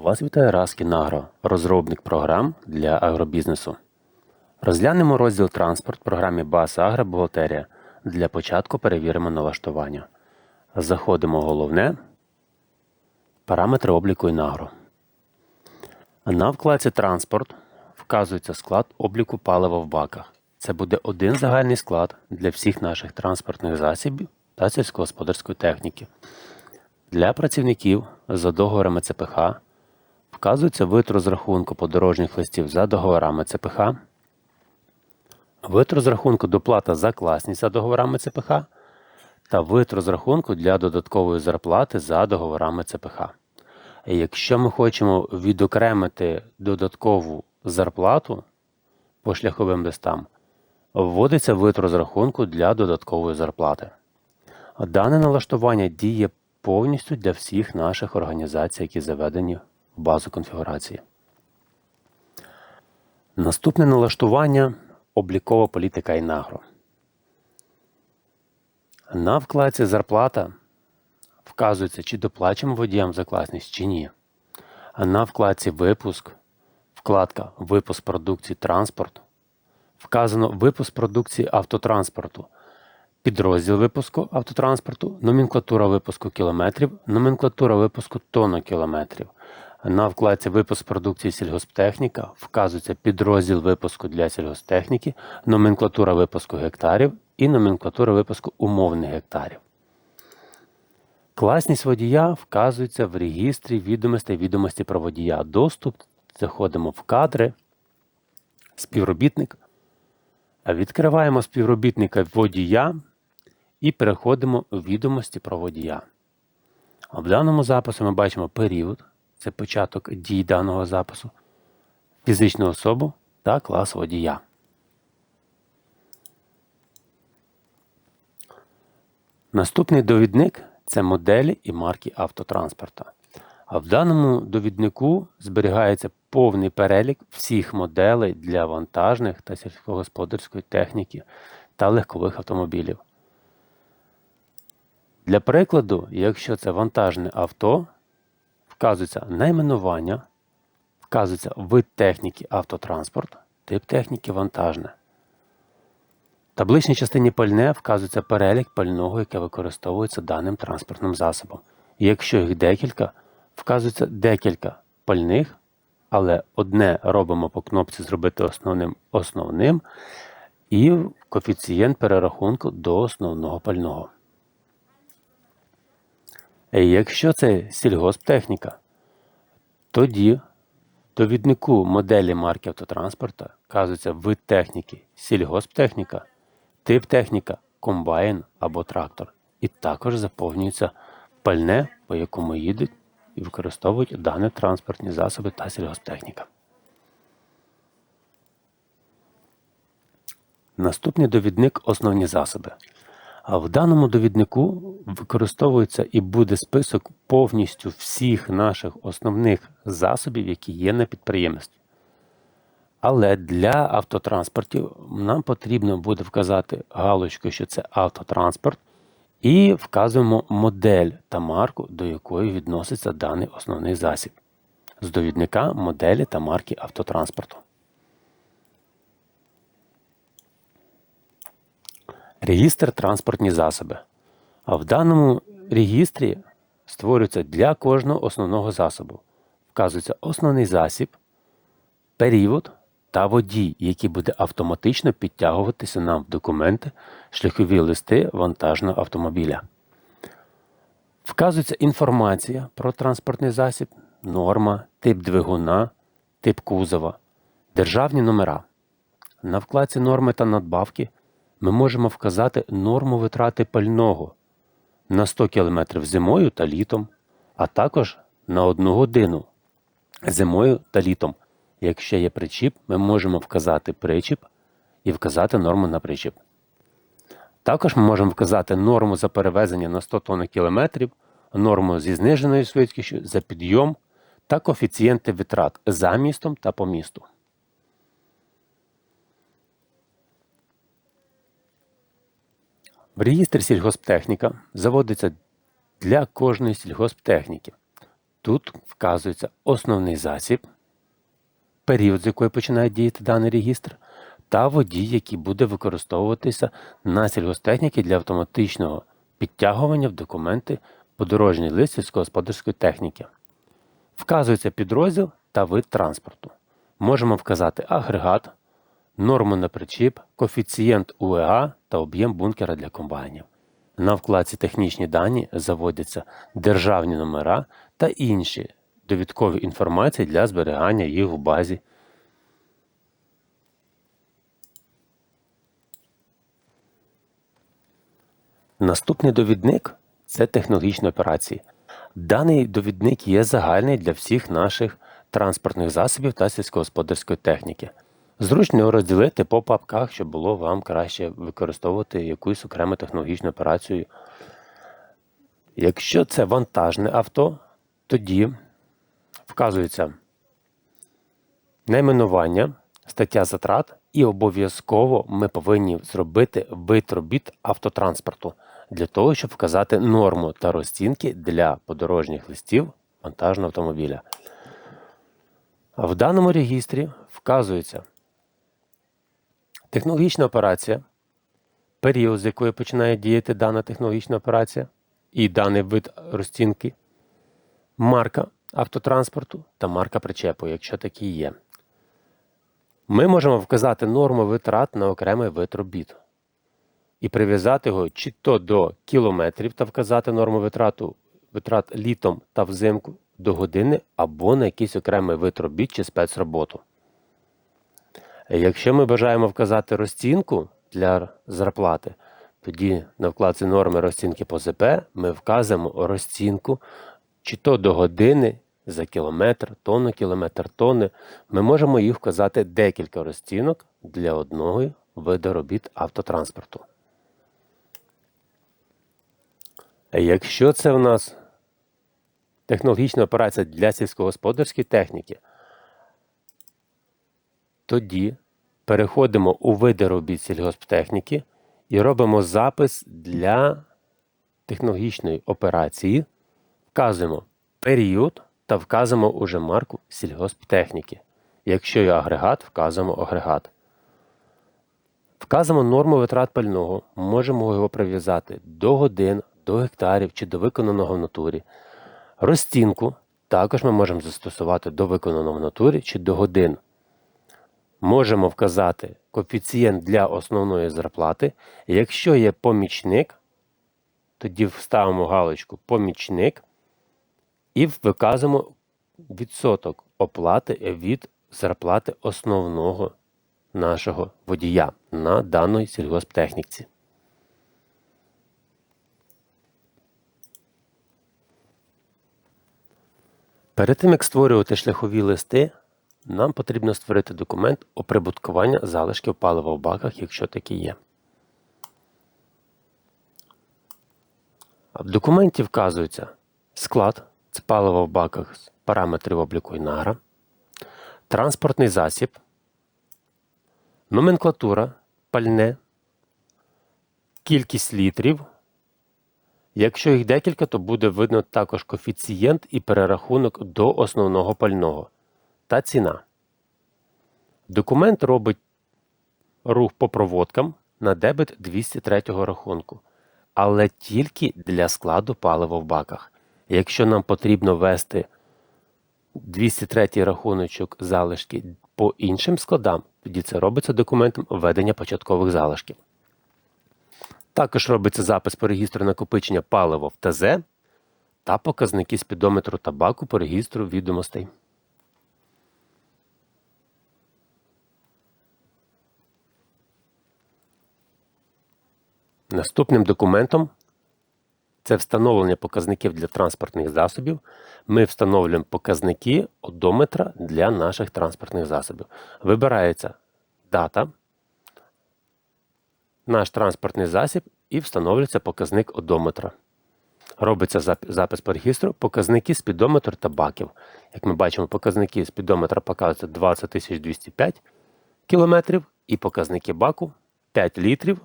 Вас вітає Раскін Агро, розробник програм для агробізнесу. Розглянемо розділ транспорт програмі БАС Агро Бухгалтерія. Для початку перевіримо налаштування. Заходимо в головне. Параметри обліку Інагро. На вкладці Транспорт вказується склад обліку палива в баках. Це буде один загальний склад для всіх наших транспортних засобів та сільськогосподарської техніки. Для працівників за договорами ЦПХ вказується вид розрахунку подорожніх листів за договорами ЦПХ, вид розрахунку доплата за класність за договорами ЦПХ та вид розрахунку для додаткової зарплати за договорами ЦПХ. Якщо ми хочемо відокремити додаткову зарплату по шляховим листам, вводиться вид розрахунку для додаткової зарплати. Дане налаштування діє повністю для всіх наших організацій, які заведені базу конфігурації. Наступне налаштування облікова політика Інагро. На вкладці Зарплата вказується, чи доплачуємо водіям за класність чи ні. А на вкладці Випуск вкладка Випуск продукції транспорт вказано випуск продукції автотранспорту, підрозділ випуску автотранспорту, номенклатура випуску кілометрів, номенклатура випуску тоннокілометрів. На вкладці Випуск продукції сільгосптехніка вказується підрозділ випуску для сільгосптехніки, номенклатура випуску гектарів і номенклатура випуску умовних гектарів. Класність водія вказується в регістрі відомостей відомості про водія. Доступ. Заходимо в кадри, співробітник. Відкриваємо співробітника водія і переходимо у відомості про водія. В даному запису ми бачимо період, це початок дій даного запису, фізичну особу та клас водія. Наступний довідник це моделі і марки автотранспорта. А в даному довіднику зберігається повний перелік всіх моделей для вантажних та сільськогосподарської техніки та легкових автомобілів. Для прикладу, якщо це вантажне авто, вказується найменування, вказується вид техніки автотранспорт, тип техніки вантажне. В табличній частині пальне вказується перелік пального, яке використовується даним транспортним засобом. Якщо їх декілька, вказується декілька пальних, але одне робимо по кнопці Зробити основним основним і коефіцієнт перерахунку до основного пального. Якщо це сільгосптехніка, тоді довіднику моделі марки автотранспорта вказується вид техніки сільгосптехніка, тип техніка комбайн або трактор. І також заповнюється пальне, по якому їдуть і використовують дані транспортні засоби та сільгосптехніка. Наступний довідник основні засоби. А в даному довіднику використовується і буде список повністю всіх наших основних засобів, які є на підприємстві. Але для автотранспортів нам потрібно буде вказати галочку, що це автотранспорт, і вказуємо модель та марку, до якої відноситься даний основний засіб. З довідника моделі та марки автотранспорту. Регістр транспортні засоби. А в даному регістрі створюється для кожного основного засобу. Вказується основний засіб, період та водій, який буде автоматично підтягуватися нам в документи, шляхові листи вантажного автомобіля. Вказується інформація про транспортний засіб, норма, тип двигуна, тип кузова, державні номера. На вкладці норми та надбавки ми можемо вказати норму витрати пального на 100 км зимою та літом, а також на 1 годину зимою та літом. Якщо є причіп, ми можемо вказати причіп і вказати норму на причіп. Також ми можемо вказати норму за перевезення на 100 тонн кілометрів, норму зі зниженою швидкістю за підйом та коефіцієнти витрат за містом та по місту. В реєстр сільгосптехніка заводиться для кожної сільгосптехніки. Тут вказується основний засіб, період, з якої починає діяти даний регістр, та водій, який буде використовуватися на сільгостехніки для автоматичного підтягування в документи подорожній лист сільськогосподарської техніки. Вказується підрозділ та вид транспорту. Можемо вказати агрегат, норму на причіп, коефіцієнт УЕА та об'єм бункера для комбайнів. На вкладці Технічні дані заводяться державні номера та інші довідкові інформації для зберігання їх в базі. Наступний довідник це технологічні операції. Даний довідник є загальний для всіх наших транспортних засобів та сільськогосподарської техніки. Зручно розділити по папках, щоб було вам краще використовувати якусь окрему технологічну операцію. Якщо це вантажне авто, тоді вказується найменування, стаття затрат, і обов'язково ми повинні зробити вид робіт автотранспорту для того, щоб вказати норму та розцінки для подорожніх листів вантажного автомобіля. В даному регістрі вказується технологічна операція, період, з якої починає діяти дана технологічна операція, і даний вид розцінки, марка автотранспорту та марка причепу, якщо такі є. Ми можемо вказати норму витрат на окремий вид робіт і прив'язати його чи то до кілометрів та вказати норму витрату, витрат літом та взимку до години або на якийсь окремий вид робіт чи спецроботу. Якщо ми бажаємо вказати розцінку для зарплати, тоді на вкладці норми розцінки по ЗП ми вказуємо розцінку чи то до години за кілометр, тонну, кілометр тонни. Ми можемо їх вказати декілька розцінок для одного виду робіт автотранспорту. Якщо це в нас технологічна операція для сільськогосподарської техніки, тоді переходимо у види робіт сільгосптехніки і робимо запис для технологічної операції, вказуємо період та вказуємо уже марку сільгосптехніки. Якщо є агрегат, вказуємо агрегат. Вказуємо норму витрат пального, можемо його прив'язати до годин, до гектарів чи до виконаного в натурі. Розцінку також ми можемо застосувати до виконаного в натурі чи до годин. Можемо вказати коефіцієнт для основної зарплати. Якщо є помічник, тоді вставимо галочку Помічник і виказуємо відсоток оплати від зарплати основного нашого водія на даної сільгосптехніці. Перед тим, як створювати шляхові листи, нам потрібно створити документ оприбуткування залишків палива в баках, якщо такі є. В документі вказується склад це паливо в баках з параметрів обліку Інагра, транспортний засіб, номенклатура, пальне, кількість літрів. Якщо їх декілька, то буде видно також коефіцієнт і перерахунок до основного пального та ціна. Документ робить рух по проводкам на дебет 203 рахунку, але тільки для складу палива в баках. Якщо нам потрібно ввести 203 рахуночок залишки по іншим складам, тоді це робиться документом введення початкових залишків. Також робиться запис по регістру накопичення палива в ТЗ та показники спідометру табаку по регістру відомостей. Наступним документом це встановлення показників для транспортних засобів. Ми встановлюємо показники одометра для наших транспортних засобів. Вибирається дата, наш транспортний засіб і встановлюється показник одометра. Робиться запис по регістру, показники спідометру та баків. Як ми бачимо, показники спідометра показуються 20205 км і показники баку 5 літрів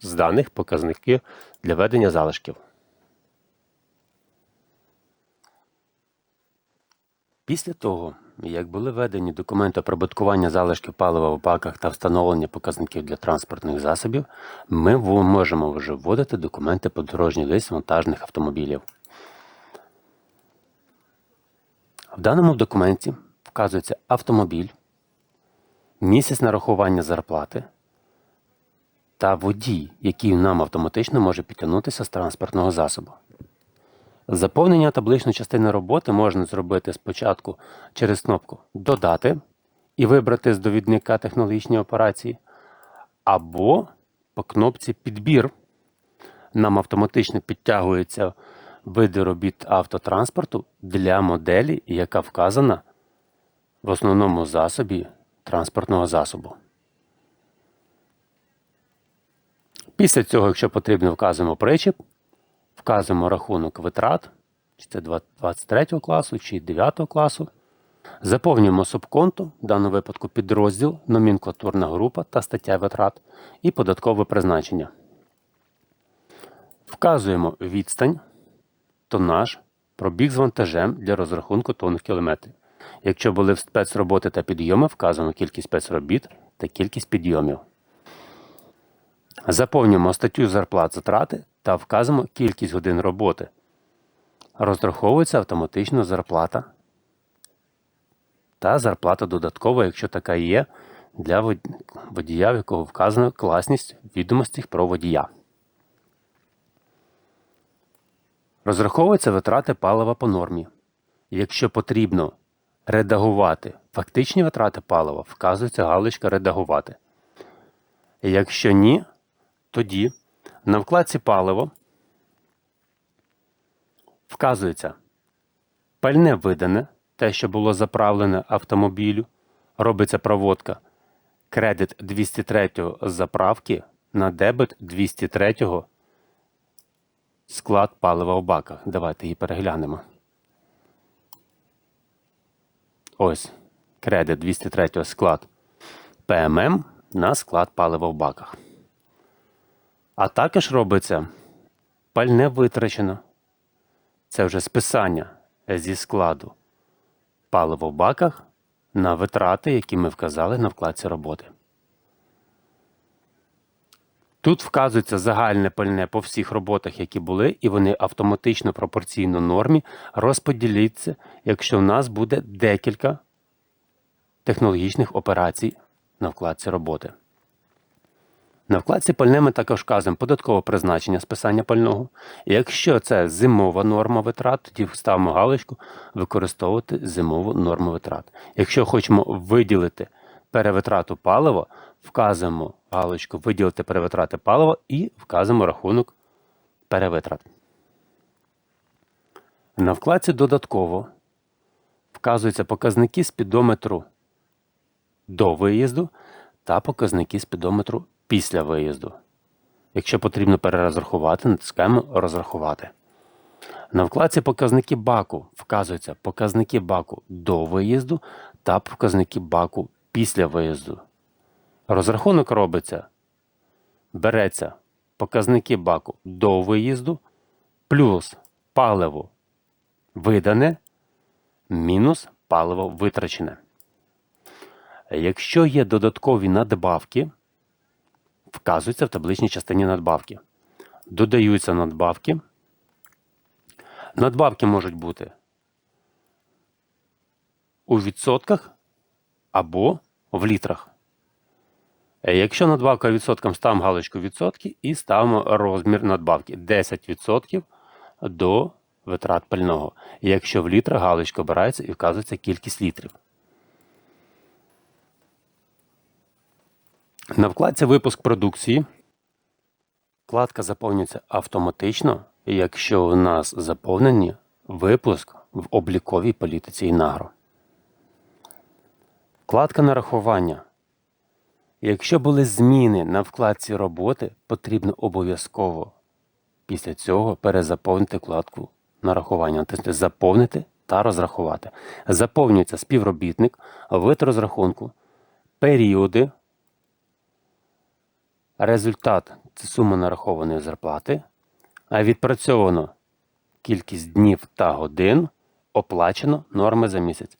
з даних показники для ведення залишків. Після того, як були введені документи оприбуткування залишків палива в баках та встановлення показників для транспортних засобів, ми можемо вже вводити документи по дорожній лист вантажних автомобілів. В даному документі вказується автомобіль, місяць нарахування зарплати та водій, який нам автоматично може підтягнутися з транспортного засобу. Заповнення табличної частини роботи можна зробити спочатку через кнопку Додати і вибрати з довідника технологічні операції, або по кнопці Підбір. Нам автоматично підтягуються види робіт автотранспорту для моделі, яка вказана в основному засобі транспортного засобу. Після цього, якщо потрібно, вказуємо причіп, вказуємо рахунок витрат, чи це 23 класу, чи 9 класу. Заповнюємо субконту, в даному випадку підрозділ, номенклатурна група та стаття витрат і податкове призначення. Вказуємо відстань, тонаж, пробіг з вантажем для розрахунку тонн кілометрів. Якщо були спецроботи та підйоми, вказуємо кількість спецробіт та кількість підйомів. Заповнюємо статтю зарплат затрати та вказуємо кількість годин роботи. Розраховується автоматично зарплата та зарплата додаткова, якщо така є, для водія, в якого вказано класність відомостей про водія. Розраховуються витрати палива по нормі. Якщо потрібно редагувати фактичні витрати палива, вказується галочка Редагувати. Якщо ні, тоді на вкладці паливо вказується пальне видане, те, що було заправлене автомобілю, робиться проводка кредит 203 з заправки на дебет 203 склад палива в баках. Давайте її переглянемо. Ось кредит 203 склад ПММ на склад палива в баках. А також робиться пальне витрачено. Це вже списання зі складу паливо в баках на витрати, які ми вказали на вкладці роботи. Тут вказується загальне пальне по всіх роботах, які були, і вони автоматично пропорційно нормі розподіляться, якщо в нас буде декілька технологічних операцій на вкладці роботи. На вкладці пальне ми також вказуємо податкове призначення списання пального. І якщо це зимова норма витрат, тоді ставимо галочку використовувати зимову норму витрат. Якщо хочемо виділити перевитрату палива, вказуємо галочку виділити перевитрати палива і вказуємо рахунок перевитрат. На вкладці додатково вказуються показники спідометру до виїзду та показники спідометру після виїзду. Якщо потрібно перерозрахувати, натискаємо Розрахувати. На вкладці Показники баку вказуються показники баку до виїзду та показники баку після виїзду. Розрахунок робиться, береться показники баку до виїзду, плюс паливо видане, мінус паливо витрачене. Якщо є додаткові надбавки, вказуються в табличній частині надбавки. Додаються надбавки. Надбавки можуть бути у відсотках або в літрах. Е, Якщо надбавка відсоткам, ставимо галочку відсотки і ставимо розмір надбавки 10% до витрат пального. Якщо в літрах галочка обирається і вказується кількість літрів. На вкладці Випуск продукції вкладка заповнюється автоматично, якщо у нас заповнені випуск в обліковій політиці Інагро. Вкладка нарахування. Якщо були зміни на вкладці роботи, потрібно обов'язково після цього перезаповнити вкладку нарахування. Тобто заповнити та розрахувати. Заповнюється співробітник, вид розрахунку, періоди. Результат це сума нарахованої зарплати, а відпрацьовано кількість днів та годин, оплачено норми за місяць.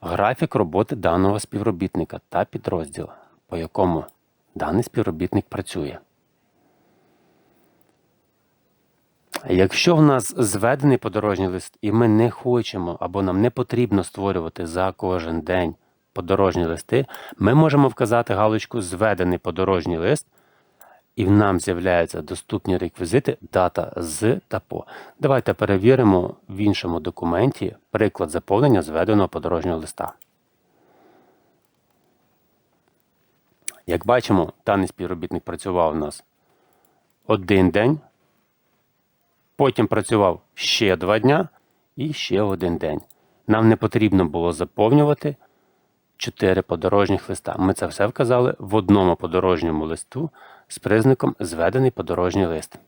Графік роботи даного співробітника та підрозділу, по якому даний співробітник працює. Якщо в нас зведений подорожній лист, і ми не хочемо або нам не потрібно створювати за кожен день подорожні листи, ми можемо вказати галочку Зведений подорожній лист, і нам з'являються доступні реквізити дата з та по. Давайте перевіримо в іншому документі приклад заповнення зведеного подорожнього листа. Як бачимо, даний співробітник працював у нас один день, потім працював ще два дня і ще один день. Нам не потрібно було заповнювати чотири подорожніх листа. Ми це все вказали в одному подорожньому листу з признаком зведений подорожній лист.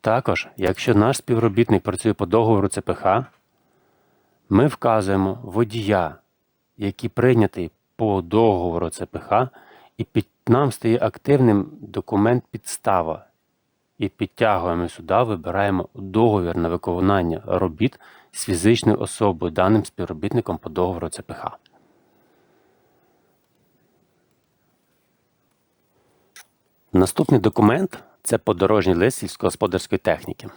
Також, якщо наш співробітник працює по договору ЦПХ, ми вказуємо водія, який прийнятий по договору ЦПХ, і під нам стає активним документ підстава. І підтягуємо сюди, вибираємо договір на виконання робіт з фізичною особою, даним співробітником по договору ЦПХ. Наступний документ це подорожній лист сільськогосподарської техніки.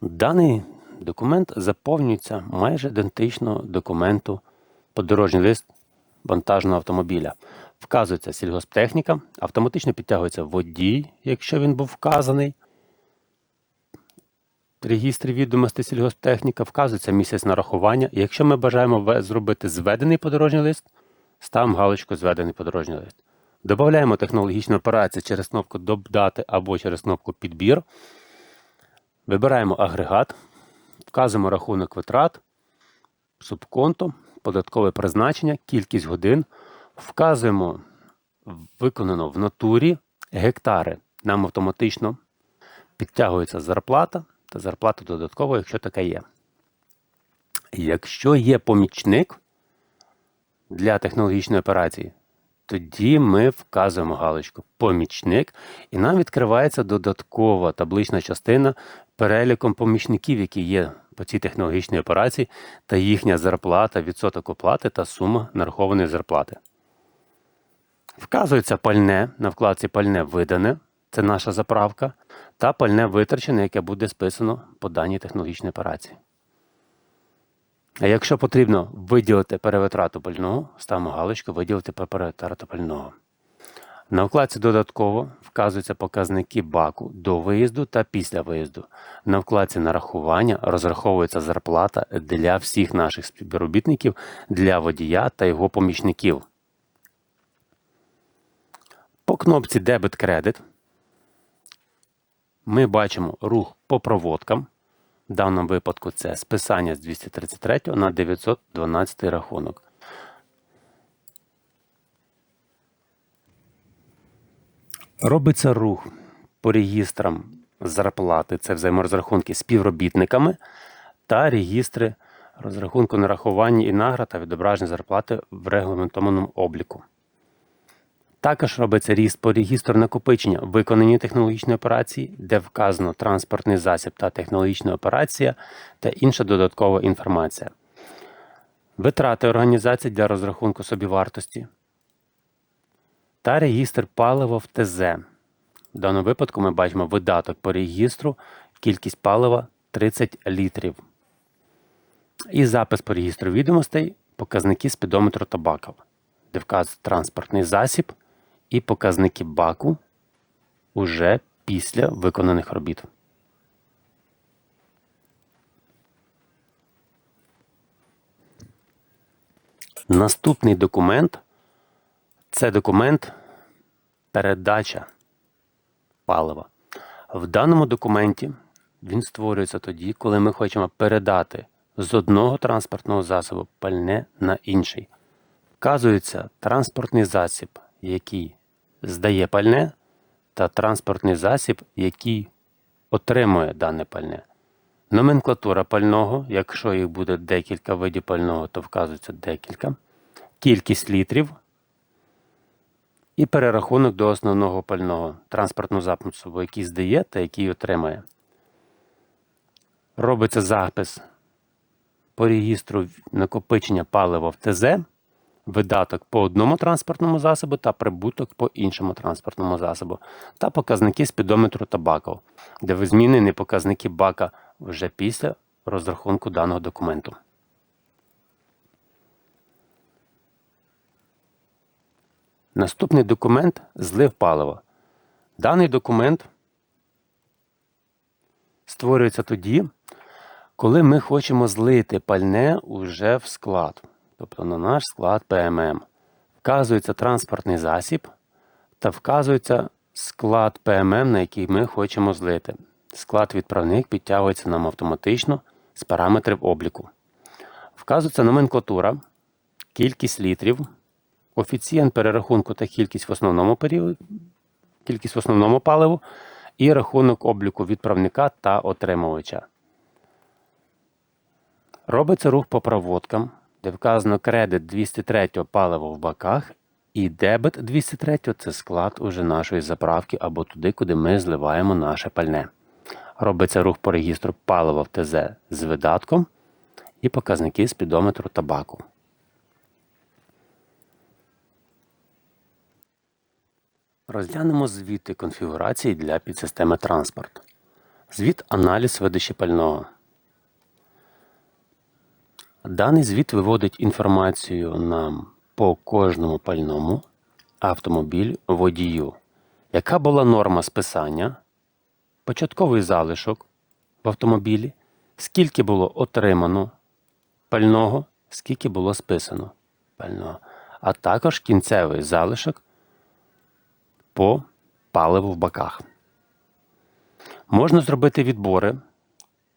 Даний документ заповнюється майже ідентично документу подорожній лист вантажного автомобіля. Вказується сільгосптехніка, автоматично підтягується водій, якщо він був вказаний. Регістрі відомостей сільгосптехніка вказується місяць нарахування. І якщо ми бажаємо зробити зведений подорожній лист, ставимо галочку Зведений подорожній лист. Додаємо технологічну операцію через кнопку Додати або через кнопку Підбір. Вибираємо агрегат, вказуємо рахунок витрат, субконто, податкове призначення, кількість годин. Вказуємо виконано в натурі гектари. Нам автоматично підтягується зарплата та зарплата додатково, якщо така є. Якщо є помічник для технологічної операції, тоді ми вказуємо галочку Помічник, і нам відкривається додаткова таблична частина переліком помічників, які є по цій технологічній операції, та їхня зарплата, відсоток оплати та сума нарахованої зарплати. Вказується пальне на вкладці Пальне видане, це наша заправка, та пальне витрачене, яке буде списано по даній технологічній операції. А якщо потрібно виділити перевитрату пального, ставимо галочку Виділити перевитрату пального. На вкладці додатково вказуються показники баку до виїзду та після виїзду. На вкладці нарахування розраховується зарплата для всіх наших співробітників, для водія та його помічників. По кнопці Дебет кредит ми бачимо рух по проводкам. В даному випадку це списання з 233 на 912 рахунок. Робиться рух по регістрам зарплати, це взаєморозрахунки з співробітниками та регістри розрахунку нарахування і наград та відображення зарплати в регламентованому обліку. Також робиться ріст по регістру накопичення виконані технологічної операції, де вказано транспортний засіб та технологічна операція та інша додаткова інформація. Витрати організації для розрахунку собівартості та регістр палива в ТЗ. В даному випадку ми бачимо видаток по регістру, кількість палива 30 літрів. І запис по регістру відомостей, показники спідометру та баків, де вказується транспортний засіб і показники баку уже після виконаних робіт. Наступний документ це документ передача палива. В даному документі він створюється тоді, коли ми хочемо передати з одного транспортного засобу пальне на інший. Вказується транспортний засіб, який здає пальне, та транспортний засіб, який отримує дане пальне. Номенклатура пального, якщо їх буде декілька видів пального, то вказується декілька. Кількість літрів і перерахунок до основного пального транспортного запасу, який здає та який отримає. Робиться запис по регістру накопичення палива в ТЗ, видаток по одному транспортному засобу та прибуток по іншому транспортному засобу, та показники спідометру та баків, де ви змінені показники бака вже після розрахунку даного документу. Наступний документ злив палива. Даний документ створюється тоді, коли ми хочемо злити пальне уже в склад, тобто на наш склад ПММ. Вказується транспортний засіб та вказується склад ПММ, на який ми хочемо злити. Склад відправник підтягується нам автоматично з параметрів обліку. Вказується номенклатура, кількість літрів, коефіцієнт перерахунку та кількість в основному періоді, кількість в основному паливу і рахунок обліку відправника та отримувача. Робиться рух по проводкам, де вказано кредит 203 паливо в баках, і дебет 203 це склад уже нашої заправки або туди, куди ми зливаємо наше пальне. Робиться рух по регістру палива в ТЗ з видатком і показники спідометру табаку. Розглянемо звіти конфігурації для підсистеми транспорт. Звіт аналіз видачі пального. Даний звіт виводить інформацію нам по кожному пальному автомобіль водію, яка була норма списання, початковий залишок в автомобілі, скільки було отримано пального, скільки було списано пального, а також кінцевий залишок по паливу в баках. Можна зробити відбори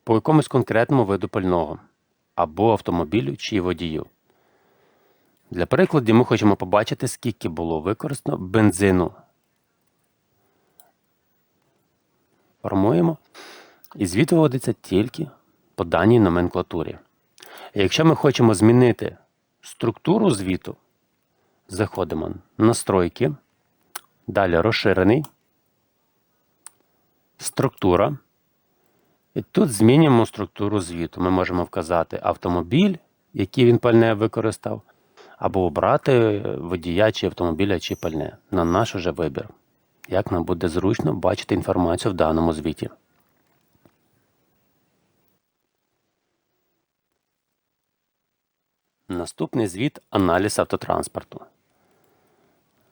по якомусь конкретному виду пального або автомобілю чи водію. Для прикладу, ми хочемо побачити, скільки було використано бензину. Формуємо. І звіт виводиться тільки по даній номенклатурі. Якщо ми хочемо змінити структуру звіту, заходимо на настройки. Далі розширений. Структура. Тут змінюємо структуру звіту. Ми можемо вказати автомобіль, який він пальне використав, або обрати водія чи автомобіля чи пальне на наш уже вибір. Як нам буде зручно бачити інформацію в даному звіті. Наступний звіт аналіз автотранспорту.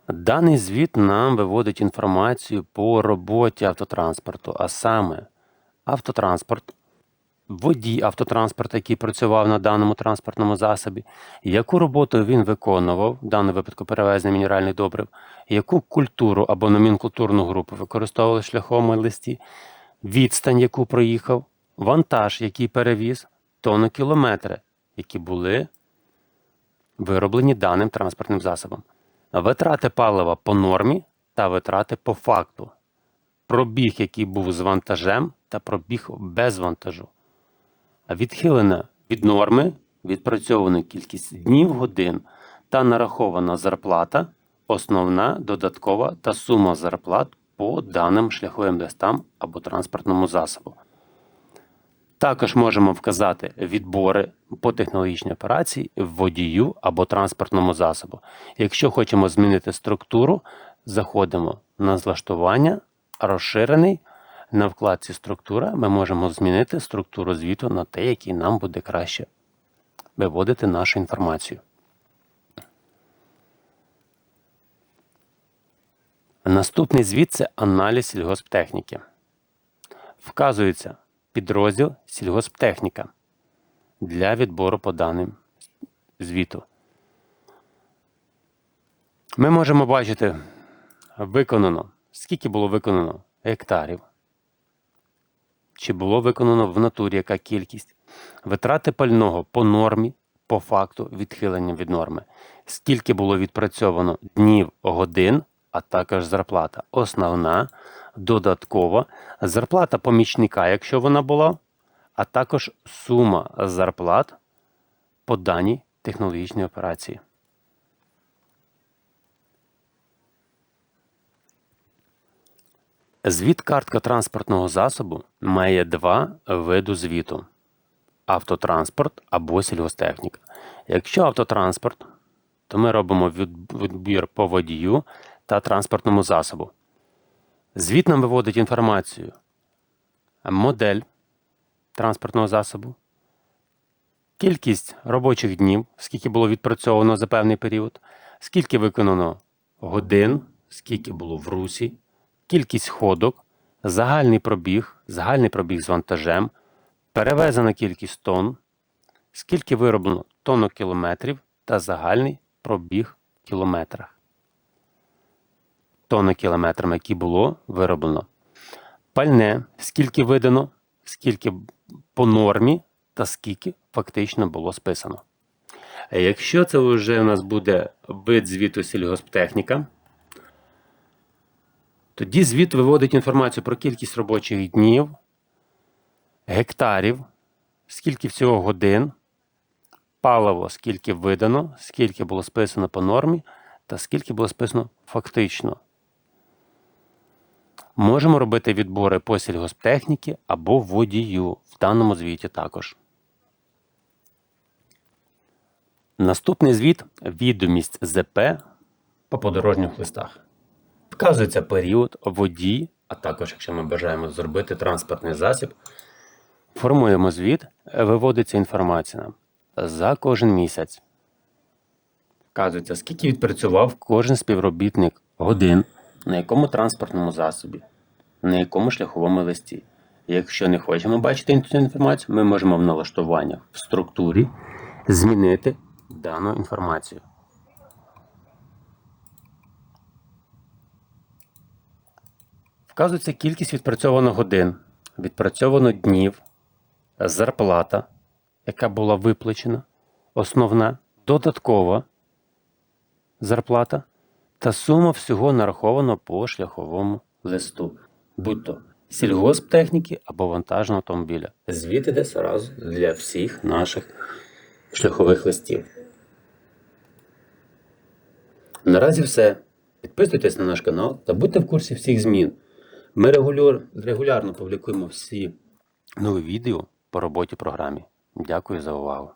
Даний звіт нам виводить інформацію по роботі автотранспорту, а саме автотранспорт, водій автотранспорту, який працював на даному транспортному засобі, яку роботу він виконував, в даному випадку перевезення мінеральних добрив, яку культуру або номенклатурну групу використовували шляхом листі, відстань, яку проїхав, вантаж, який перевіз, тонокілометри, які були вироблені даним транспортним засобом. Витрати палива по нормі та витрати по факту. Пробіг, який був з вантажем, та пробіг без вантажу. А відхилена від норми, відпрацьована кількість днів годин та нарахована зарплата, основна, додаткова та сума зарплат по даним шляховим листам або транспортному засобу. Також можемо вказати відбори по технологічній операції в водію або транспортному засобу. Якщо хочемо змінити структуру, заходимо на злаштування, розширений. На вкладці Структура ми можемо змінити структуру звіту на те, який нам буде краще виводити нашу інформацію. Наступний звіт це аналіз сільгосптехніки. Вказується підрозділ сільгосптехніка для відбору по даним звіту. Ми можемо бачити виконано, скільки було виконано гектарів, чи було виконано в натурі яка кількість, витрати пального по нормі, по факту відхилення від норми, скільки було відпрацьовано днів годин, а також зарплата? Основна додаткова, зарплата помічника, якщо вона була, а також сума зарплат по даній технологічній операції. Звіт картка транспортного засобу має два види звіту: автотранспорт або сільгостехніка. Якщо автотранспорт, то ми робимо відбір по водію та транспортному засобу. Звіт нам виводить інформацію: модель транспортного засобу, кількість робочих днів, скільки було відпрацьовано за певний період, скільки виконано годин, скільки було в русі, кількість ходок, загальний пробіг, загальний пробіг з вантажем, перевезена кількість тонн, скільки вироблено тоннок кілометрів та загальний пробіг в кілометрах. Тонни кілометрами, які було вироблено. Пальне, скільки видано, скільки по нормі та скільки фактично було списано. Якщо це вже у нас буде вид звіту сільгосптехніка, тоді звіт виводить інформацію про кількість робочих днів, гектарів, скільки всього годин, паливо, скільки видано, скільки було списано по нормі, та скільки було списано фактично. Можемо робити відбори по сільгосптехніки або водію в даному звіті також. Наступний звіт відомість ЗП по подорожніх листах. Вказується період, водій, а також, якщо ми бажаємо зробити транспортний засіб, формуємо звіт, виводиться інформація за кожен місяць. Вказується, скільки відпрацював кожен співробітник годин, на якому транспортному засобі, на якому шляховому листі. Якщо не хочемо бачити цю інформацію, ми можемо в налаштуваннях в структурі змінити дану інформацію. Вказується кількість відпрацьовано годин, відпрацьовано днів, зарплата, яка була виплачена, основна, додаткова зарплата та сума всього нараховано по шляховому листу, будь-то сільгосптехніки або вантажного автомобіля. Звіт іде одразу для всіх наших шляхових листів. Наразі все. Підписуйтесь на наш канал та будьте в курсі всіх змін. Ми регуляр- регулярно публікуємо всі нові відео по роботі програмі. Дякую за увагу.